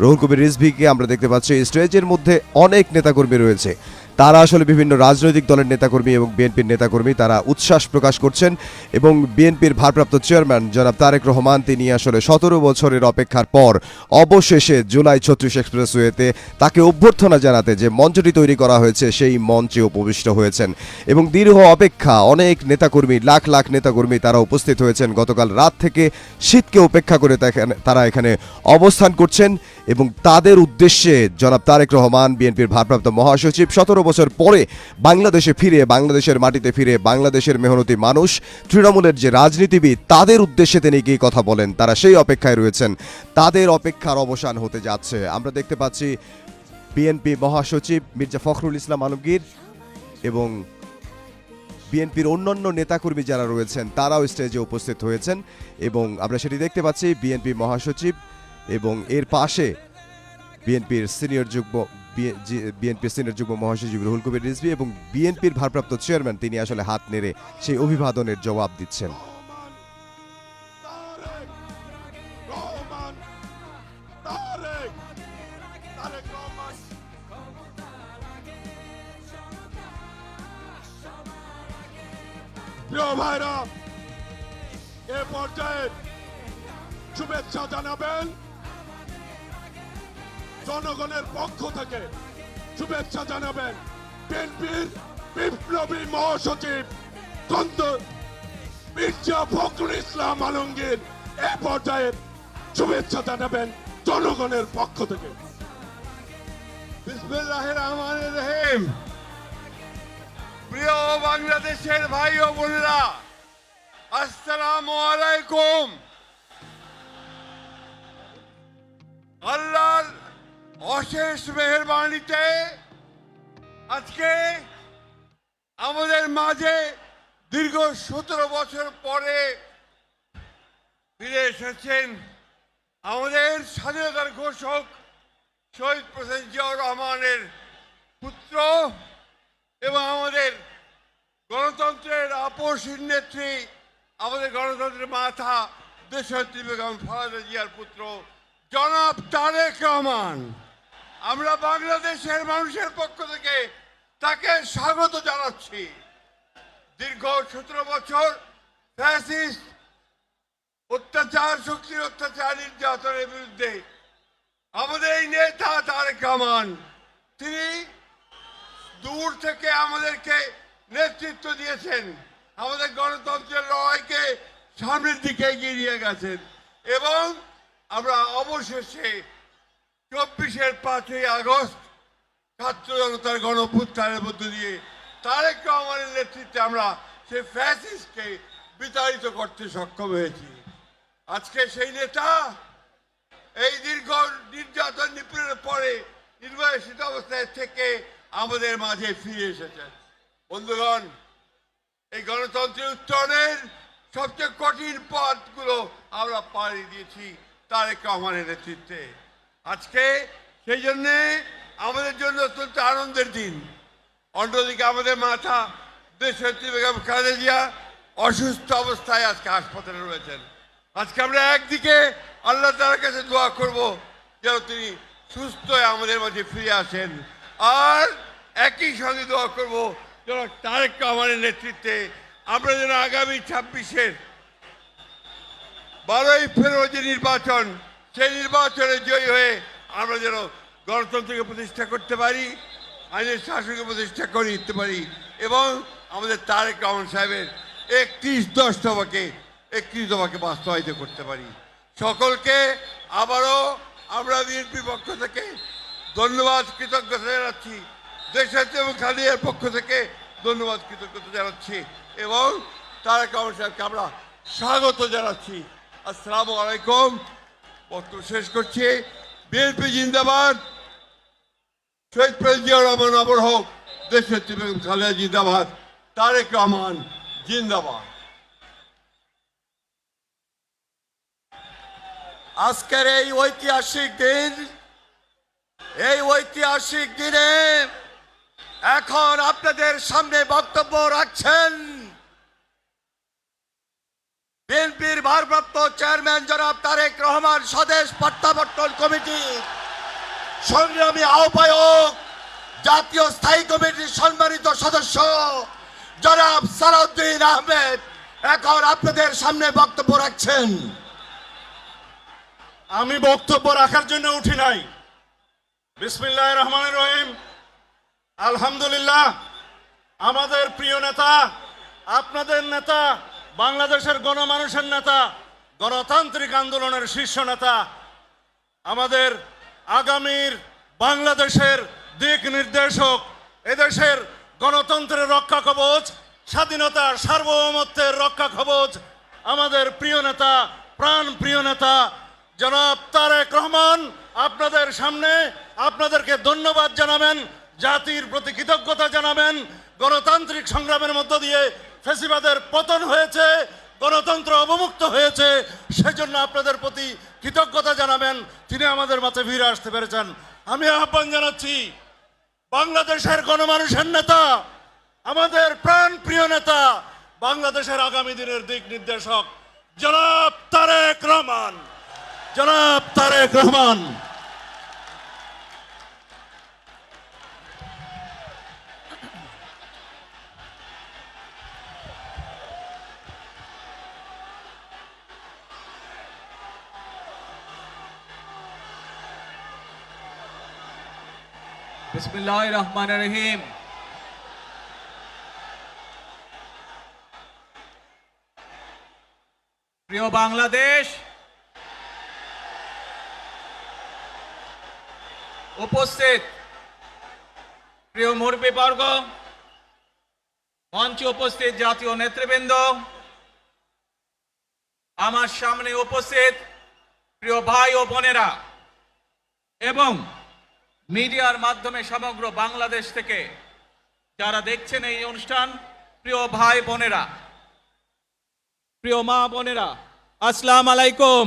রুহুল কবির রিজভিকে আমরা দেখতে পাচ্ছি স্টেজের মধ্যে অনেক নেতাকর্মী রয়েছে। তারা আসলে বিভিন্ন রাজনৈতিক দলের নেতাকর্মী এবং বিএনপির নেতাকর্মী, তারা উচ্ছ্বাস প্রকাশ করছেন এবং বিএনপির ভারপ্রাপ্ত চেয়ারম্যান জনাব তারেক রহমান, তিনি আসলে সতেরো বছরের অপেক্ষার পর অবশেষে জুলাই ছত্রিশ এক্সপ্রেসওয়েতে তাকে অভ্যর্থনা জানাতে যে মঞ্চটি তৈরি করা হয়েছে, সেই মঞ্চে উপবিষ্ট হয়েছেন। এবং দীর্ঘ অপেক্ষা, অনেক নেতাকর্মী, লাখ লাখ নেতাকর্মী তারা উপস্থিত হয়েছেন। গতকাল রাত থেকে শীতকে উপেক্ষা করে তারা এখানে অবস্থান করছেন এবং তাদের উদ্দেশ্যে জনাব তারেক রহমান, বিএনপির ভারপ্রাপ্ত মহাসচিব, সতেরো বছর পরে বাংলাদেশে ফিরে, বাংলাদেশের মাটিতে ফিরে, বাংলাদেশের মেহনতি মানুষ, তৃণমূলের যে রাজনীতিবিদ, তাদের উদ্দেশ্যে তিনি গিয়ে কথা বলেন? তারা সেই অপেক্ষায় রয়েছেন। তাদের অপেক্ষার অবসান হতে যাচ্ছে। আমরা দেখতে পাচ্ছি বিএনপি মহাসচিব মির্জা ফখরুল ইসলাম আলমগীর এবং বিএনপির অন্যান্য নেতাকর্মী যারা রয়েছেন, তারাও স্টেজে উপস্থিত হয়েছেন এবং আমরা সেটি দেখতে পাচ্ছি বিএনপি মহাসচিব এবং এর পাশে বিএনপির সিনিয়র যুগ্ম বিএনপির সিনিয়র যুগ্ম মহাসচিব রুহুল কবির রিজভি এবং বিএনপির ভারপ্রাপ্ত চেয়ারম্যান তিনি আসলে হাত নেড়ে সেই অভিবাদনের জবাব দিচ্ছেন। এ পর্যায়ে শুভেচ্ছা জানাবেন জনগণের পক্ষ থেকে। প্রিয় বাংলাদেশের ভাই ও বোনেরা, আসসালামু আলাইকুম। আল্লাহর অশেষ মেহরবানিতে আজকে আমাদের মাঝে দীর্ঘ সতেরো বছর পরে ফিরে এসেছেন আমাদের স্বাধীনতার ঘোষক শহীদ প্রসেন জিয়াউর রহমানের পুত্র এবং আমাদের গণতন্ত্রের আপসীন নেত্রী, আমাদের গণতন্ত্রের মাথা দেশত্রী বেগম ফরাজা জিয়ার পুত্র জনাব তারেক রহমান। আমরা বাংলাদেশের মানুষের পক্ষ থেকে তাকে স্বাগত জানাচ্ছি। দীর্ঘ সতেরো বছর ফ্যাসিস্ট অত্যাচার শক্তির অত্যাচার, নির্যাতনের বিরুদ্ধে। আমাদের এই নেতা তারেক রহমান, তিনি দূর থেকে আমাদেরকে নেতৃত্ব দিয়েছেন। আমাদের গণতন্ত্রের লড়াইকে সামনের দিকে এগিয়ে নিয়ে গেছেন। এবং আমরা অবশেষে চব্বিশের পাঁচই আগস্ট ছাত্র জনতার গণপুত্থানের মধ্য দিয়ে তারেক রহমানের নেতৃত্বে আমরা সেই ফ্যাসিস্টকে বিতাড়িত করতে সক্ষম হয়েছি। আজকে সেই নেতা এই দীর্ঘ নির্যাতন নিপীড়নের পরে নির্বাসিত অবস্থায় থেকে আমাদের মাঝে ফিরে এসেছেন বন্ধুগণ, এই গণতন্ত্রের উত্তরণের সবচেয়ে কঠিন পথগুলো আমরা পাড়ি দিয়েছি তারেক রহমানের নেতৃত্বে। আজকে সেই জন্যে আমাদের জন্য অত্যন্ত আনন্দের দিন। অন্যদিকে আমাদের মাথা দেশনেত্রী বেগম খালেদা অসুস্থ অবস্থায় আজকে হাসপাতালে রয়েছেন। আজকে আমরা একদিকে আল্লাহ তালার কাছে দোয়া করব যেন তিনি সুস্থ আমাদের মাঝে ফিরে আসেন। আর একই সঙ্গে দোয়া করব যেন তারেক রহমানের নেতৃত্বে আমরা যেন আগামী ছাব্বিশের বারোই ফেব্রুয়ারি যে নির্বাচন, সেই নির্বাচনে জয়ী হয়ে আমরা যেন গণতন্ত্রকে প্রতিষ্ঠা করতে পারি, আইনের শাসনকে প্রতিষ্ঠা করে নিতে পারি এবং আমাদের তারেক রহমান সাহেবের একত্রিশ দশ দফাকে একত্রিশ দফাকে বাস্তবায়িত করতে পারি। সকলকে আবারও আমরা বিএনপি পক্ষ থেকে ধন্যবাদ, কৃতজ্ঞতা জানাচ্ছি। দেশের এবং খালিয়ার পক্ষ থেকে ধন্যবাদ, কৃতজ্ঞতা জানাচ্ছি এবং রহমান সাহেবকে আমরা স্বাগত জানাচ্ছি। আসসালামু আলাইকুম। বক্তব্য শেষ করছি। বিএনপি জিন্দাবাদ। শহীদ জিয়াউর রহমান অমর হোক দেশের বেগম খালেদা জিন্দাবাদ। তারেক রহমান জিন্দাবাদ। আজকের এই ঐতিহাসিক দিন, এই ঐতিহাসিক দিনে এখন আপনাদের সামনে বক্তব্য রাখছেন বিএনপির ভারপ্রাপ্ত চেয়ারম্যান জনাব তারেক রহমান স্বদেশ প্রত্যাবর্তন কমিটি, সংগ্রামী আহ্বায়ক, জাতীয় স্থায়ী কমিটির সম্মানিত সদস্য জনাব সালাউদ্দিন আহমেদ, এখন আপনাদের সামনে বক্তব্য রাখছেন। আমি বক্তব্য রাখার জন্য উঠি নাই। বিসমিল্লাহ রহমান রহিম। আলহামদুলিল্লাহ। আমাদের প্রিয় নেতা, আপনাদের নেতা, বাংলাদেশের গণমানুষের নেতা, গণতান্ত্রিক আন্দোলনের শীর্ষ নেতা, আমাদের আগামীর বাংলাদেশের দিক নির্দেশক, এদেশের গণতন্ত্রের রক্ষা কবচ স্বাধীনতা সার্বভৌমত্বের রক্ষা কবচ, আমাদের প্রিয় নেতা, প্রাণ প্রিয় নেতা জনাব তারেক রহমান, আপনাদের সামনে আপনাদেরকে ধন্যবাদ জানাবেন, জাতির প্রতি কৃতজ্ঞতা জানাবেন। গণতান্ত্রিক সংগ্রামের মধ্য দিয়ে ফেসিবাদের পতন হয়েছে, গণতন্ত্র অবমুক্ত হয়েছে, সেজন্য আপনাদের প্রতি কৃতজ্ঞতা জানাবেন। তিনি আমাদের মাঝে ফিরে আসতে পেরেছেন। আমি আহ্বান জানাচ্ছি, বাংলাদেশের গণমানুষের নেতা, আমাদের প্রাণ প্রিয় নেতা, বাংলাদেশের আগামী দিনের দিক নির্দেশক, জনাব তারেক রহমান। জনাব তারেক রহমান। বিসমিল্লাহ রহমান রহিম। প্রিয় বাংলাদেশ উপস্থিত। প্রিয় মুরব্বী বর্গ মঞ্চে উপস্থিত জাতীয় নেতৃবৃন্দ, আমার সামনে উপস্থিত প্রিয় ভাই ও বোনেরা এবং মিডিয়ার মাধ্যমে সমগ্র বাংলাদেশ থেকে যারা দেখছেন এই অনুষ্ঠান, প্রিয় ভাই বোনেরা, প্রিয় মা বোনেরা, আসসালাম আলাইকুম।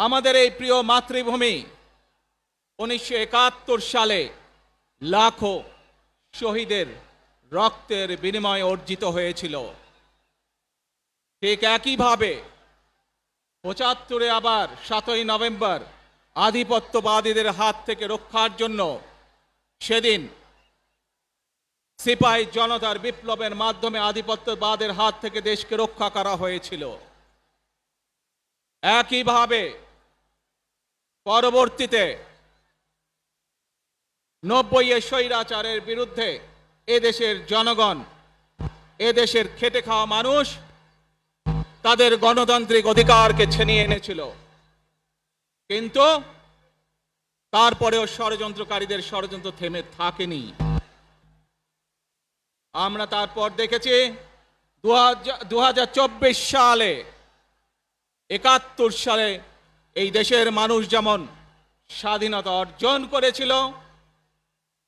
আমাদের এই প্রিয় মাতৃভূমি উনিশশো একাত্তর সালে লাখো শহীদের রক্তের বিনিময়ে অর্জিত হয়েছিল। ঠিক একইভাবে পঁচাত্তরে আবার সাতই নভেম্বর আধিপত্যবাদীদের হাত থেকে রক্ষার জন্য সেদিন সিপাহী জনতার বিপ্লবের মাধ্যমে আধিপত্যবাদের হাত থেকে দেশকে রক্ষা করা হয়েছিল। একইভাবে পরবর্তীতে নব্বই এ স্বৈরাচারের বিরুদ্ধে এদেশের জনগণ এদেশের খেটে খাওয়া মানুষ তাদের গণতান্ত্রিক অধিকারকে ছিনিয়ে এনেছিল। কিন্তু তারপরেও ষড়যন্ত্রকারীদের ষড়যন্ত্র থেমে থাকেনি। আমরা তারপর দেখেছি দুহাজার চব্বিশ সালে, একাত্তর সালে এই দেশের মানুষ যেমন স্বাধীনতা অর্জন করেছিল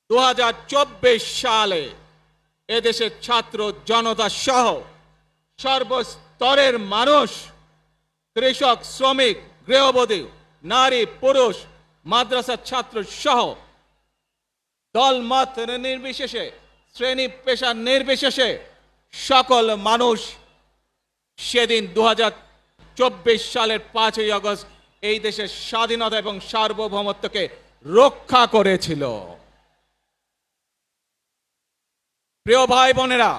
দু হাজার চব্বিশ সালে এদেশের ছাত্র জনতা সহ সর্বস্তরের মানুষ, কৃষক, শ্রমিক, গৃহবধূ, নারী, পুরুষ, মাদ্রাসার ছাত্র সহ দল মত নির্বিশেষে, শ্রেণি পেশা নির্বিশেষে সকল মানুষ সেদিন দু হাজার চব্বিশ সালের পাঁচই আগস্ট এই দেশের স্বাধীনতা এবং সার্বভৌমত্বকে রক্ষা করেছিল। প্রিয় ভাই বোনেরা,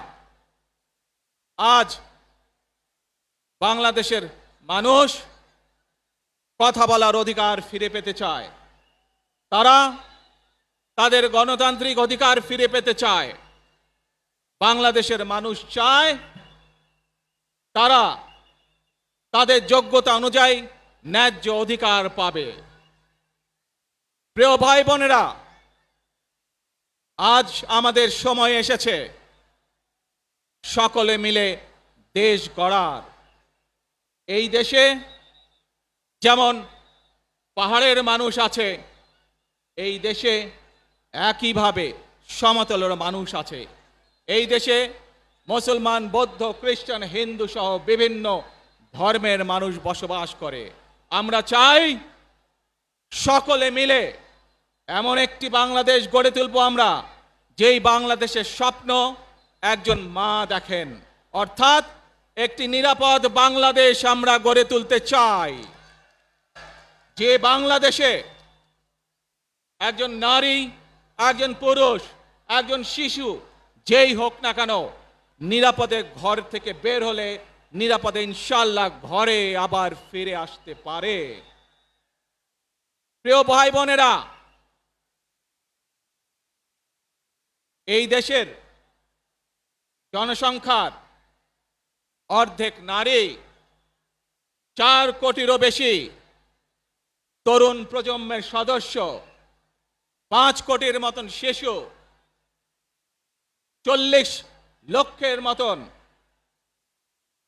আজ বাংলাদেশের মানুষ কথা বলার অধিকার ফিরে পেতে চায়। তারা তাদের গণতান্ত্রিক অধিকার ফিরে পেতে চায়। বাংলাদেশের মানুষ চায় তারা তাদের যোগ্যতা অনুযায়ী ন্যায্য অধিকার পাবে। প্রিয় ভাই বোনেরা, আজ আমাদের সময় এসেছে। সকলে মিলে দেশ গড়ার। এই দেশে যেমন পাহাড়ের মানুষ আছে, এই দেশে একইভাবে সমতলের মানুষ আছে। এই দেশে মুসলমান, বৌদ্ধ, খ্রিস্টান, হিন্দু সহ বিভিন্ন ধর্মের মানুষ বসবাস করে। আমরা চাই সকলে মিলে এমন একটি বাংলাদেশ গড়ে তুলব আমরা, যেই বাংলাদেশের স্বপ্ন একজন মা দেখেন। অর্থাৎ একটি নিরাপদ বাংলাদেশ আমরা গড়ে তুলতে চাই। যে বাংলাদেশে একজন নারী, একজন পুরুষ, একজন শিশু, যেই হোক না কেন, নিরাপদে ঘর থেকে বের হলে নিরাপদে ইনশাল্লাহ ঘরে আবার ফিরে আসতে পারে। প্রিয় ভাই বোনেরা, এই দেশের জনসংখ্যার অর্ধেক নারী, চার কোটিরও বেশি তরুণ প্রজন্মের সদস্য, পাঁচ কোটির মতন শিশু, চল্লিশ লক্ষের মতন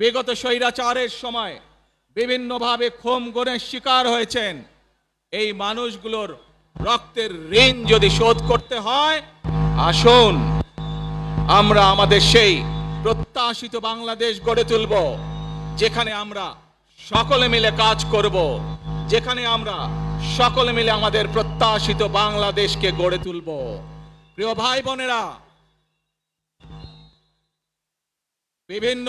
বিগত স্বৈরাচারের সময় বিভিন্নভাবে খোম গণের শিকার হয়েছেন। এই মানুষগুলোর রক্তের ঋণ যদি শোধ করতে হয়, আসুন, আমরা আমাদের সেই প্রত্যাশিত বাংলাদেশ গড়ে তুলব, যেখানে আমরা সকলে মিলে কাজ করব, যেখানে আমরা সকলে মিলে আমাদের প্রত্যাশিত বাংলাদেশকে গড়ে তুলব। প্রিয় ভাই বোনেরা, বিভিন্ন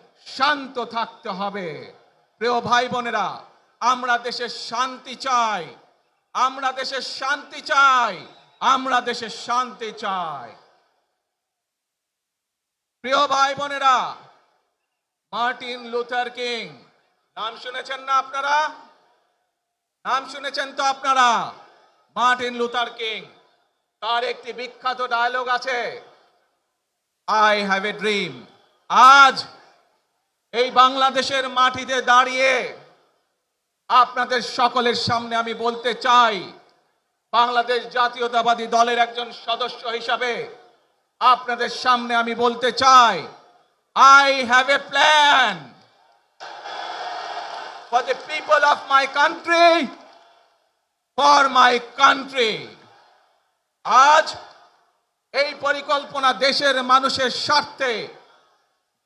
শান্ত থাকতে হবে। প্রিয় ভাই বোনেরা, আমরা দেশের শান্তি চাই। আমরা দেশের শান্তি চাই। আমরা দেশের শান্তি চাই। প্রিয় ভাই বোনেরা, মার্টিন লুথার কিং, নাম শুনেছেন না আপনারা? নাম শুনেছেন তো আপনারা? মার্টিন লুথার কিং, তার একটি বিখ্যাত ডায়লগ আছে আই হ্যাভ এ ড্রিম আজ এই বাংলাদেশের মাটিতে দাঁড়িয়ে আপনাদের সকলের সামনে আমি বলতে চাই বাংলাদেশ জাতীয়তাবাদী দলের একজন সদস্য হিসাবে আপনাদের সামনে আমি বলতে চাই I have a plan for the people of my country, for my country. আজ এই পরিকল্পনা দেশের মানুষের স্বার্থে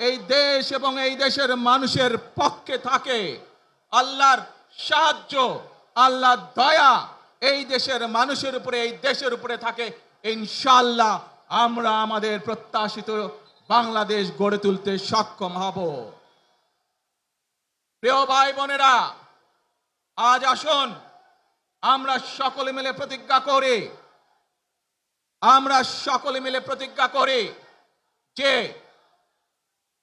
এই দেশ এবং এই দেশের মানুষের পক্ষে থাকে। আল্লাহর সাহায্য, আল্লাহর দয়া এই দেশের মানুষের উপরে, এই দেশের উপরে থাকে। ইনশাল্লাহ আমরা আমাদের প্রত্যাশিত বাংলাদেশ গড়ে তুলতে সক্ষম হব। প্রিয় ভাই বোনেরা, আজ আসুন, আমরা সকলে মিলে প্রতিজ্ঞা করি। আমরা সকলে মিলে প্রতিজ্ঞা করি যে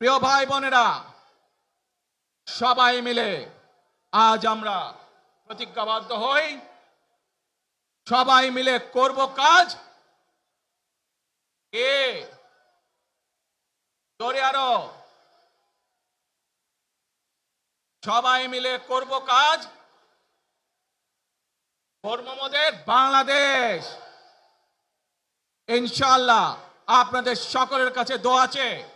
প্রিয় ভাই বোনেরা, সবাই মিলে আজ আমরা প্রতিজ্ঞাবদ্ধ হই। সবাই মিলে করব কাজ। এ জোরে আরও। সবাই মিলে করব কাজ। কর্মমদের বাংলাদেশ। ইনশাল্লাহ আপনাদের সকলের কাছে দোয়া আছে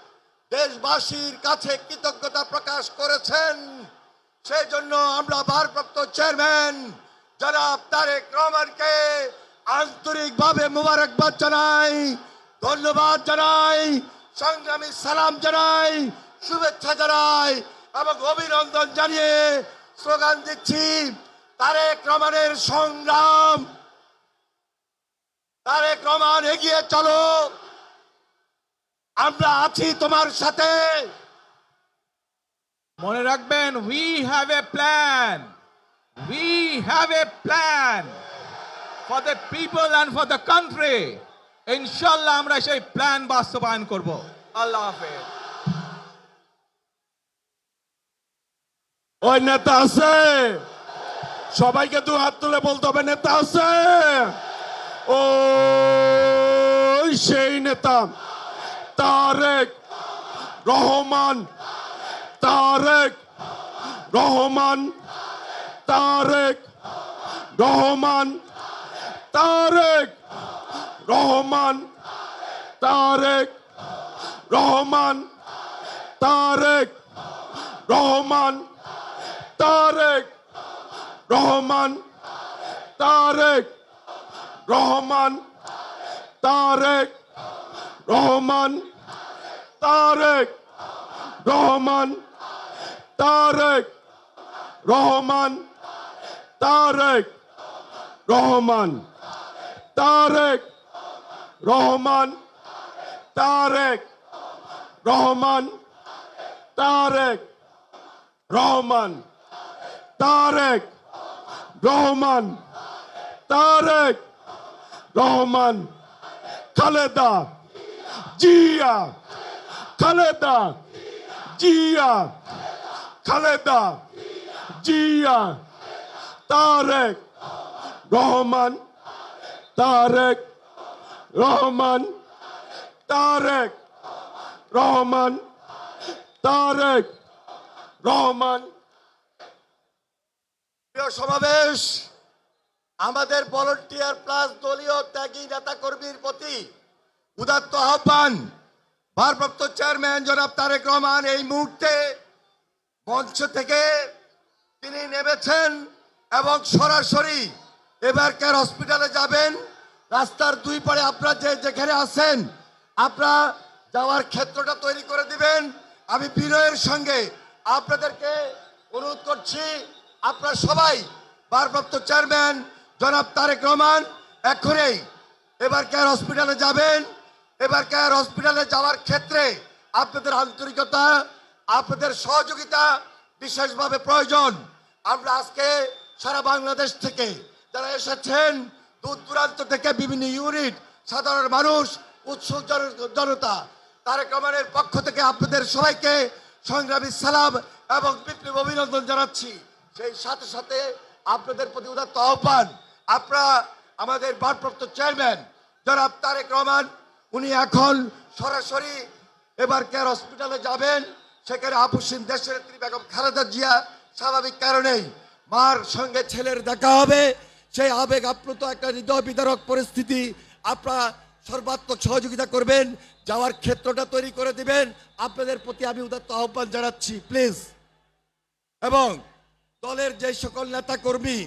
দেশবাসীর কাছে কৃতজ্ঞতা প্রকাশ করেছেন। সেই জন্য আমরা ভারপ্রাপ্ত চেয়ারম্যান জনাব তারেক রহমানকে আন্তরিকভাবে মুবারকবাদ জানাই, ধন্যবাদ জানাই, সংগ্রামী সালাম জানাই, শুভেচ্ছা জানাই এবং অভিনন্দন জানিয়ে স্লোগান দিচ্ছি, তারেক রহমানের সংগ্রাম। তারেক রহমান এগিয়ে চলো। আমরা আছি তোমার সাথে। মনে রাখবেন we have a plan we have a plan for the people and for the country ইনশাল্লাহ আমরা সেই প্ল্যান বাস্তবায়ন করব। আল্লাহ হাফেজ। ওই নেতা আছে? সবাইকে দু হাত তুলে বলতে হবে নেতা আছে? ও সেই নেতা। তারেক। রহমান। তারেক। রহমান। তারেক। রহমান। তারেক। রহমান। তারেক। রহমান। তারেক। রহমান। তারেক। রহমান। তারেক। রহমান। তারেক। রহমান। তারেক রহমান তারেক রহমান তারেক রহমান তারেক রহমান তারেক রহমান তারেক রহমান তারেক রহমান তারেক রহমান, খালেদা জিয়া। খালেদা জিয়া খালেদা জিয়া তারেক রহমান তারেক রহমান তারেক রহমান তারেক রহমান প্রিয় সমাবেশ, আমাদের ভলেন্টিয়ার প্লাস দলীয় ত্যাগী নেতা কর্মীর প্রতি উদাত্ত আহ্বান। ভারপ্রাপ্ত চেয়ারম্যান জনাব তারেক রহমান এই মুহূর্তে মঞ্চ থেকে তিনি নেমেছেন এবং সরাসরি এবারকার হসপিটালে যাবেন। রাস্তার দুই পারে আপনারা যে যেখানে আছেন, আপনারা যাওয়ার ক্ষেত্রটা তৈরি করে দিবেন। আমি বিনয়ের সঙ্গে আপনাদেরকে অনুরোধ করছি, আপনারা সবাই ভারপ্রাপ্ত চেয়ারম্যান জনাব তারেক রহমান এখনই এবার কেয়ার হসপিটালে যাবেন। এবার কেয়ার হসপিটালে যাওয়ার ক্ষেত্রে আপনাদের আন্তরিকতা, আপনাদের সহযোগিতা বিশেষভাবে প্রয়োজন। আমরা আজকে সারা বাংলাদেশ থেকে যারা এসেছেন, দূর দূরান্ত থেকে বিভিন্ন ইউনিট, সাধারণ মানুষ, উৎসুক জনতা, তারেক রহমানের পক্ষ থেকে আপনাদের সবাইকে সংগ্রামী সালাম এবং বিপ্লব অভিনন্দন জানাচ্ছি। সেই সাথে সাথে আপনাদের প্রতি উদাত্ত আহ্বান। আপনারা আমাদের ভারপ্রাপ্ত চেয়ারম্যান, জনাব তারেক রহমান উনি এখন সরাসরি এবার কেয়ার হসপিটালে যাবেন, সেখানে আপুসিন দেশের বেগম খালেদা জিয়া স্বাভাবিক কারণেই মার সঙ্গে ছেলের দেখা হবে। সেই আবেগ আপ্লুত একটা হৃদয় বিদারক পরিস্থিতি আপনারা সর্বাত্মক সহযোগিতা করবেন, যাওয়ার ক্ষেত্রটা তৈরি করে দিবেন। আপনাদের প্রতি আমি উদাত্ত আহ্বান জানাচ্ছি প্লিজ এবং দলের যে সকল নেতা কর্মী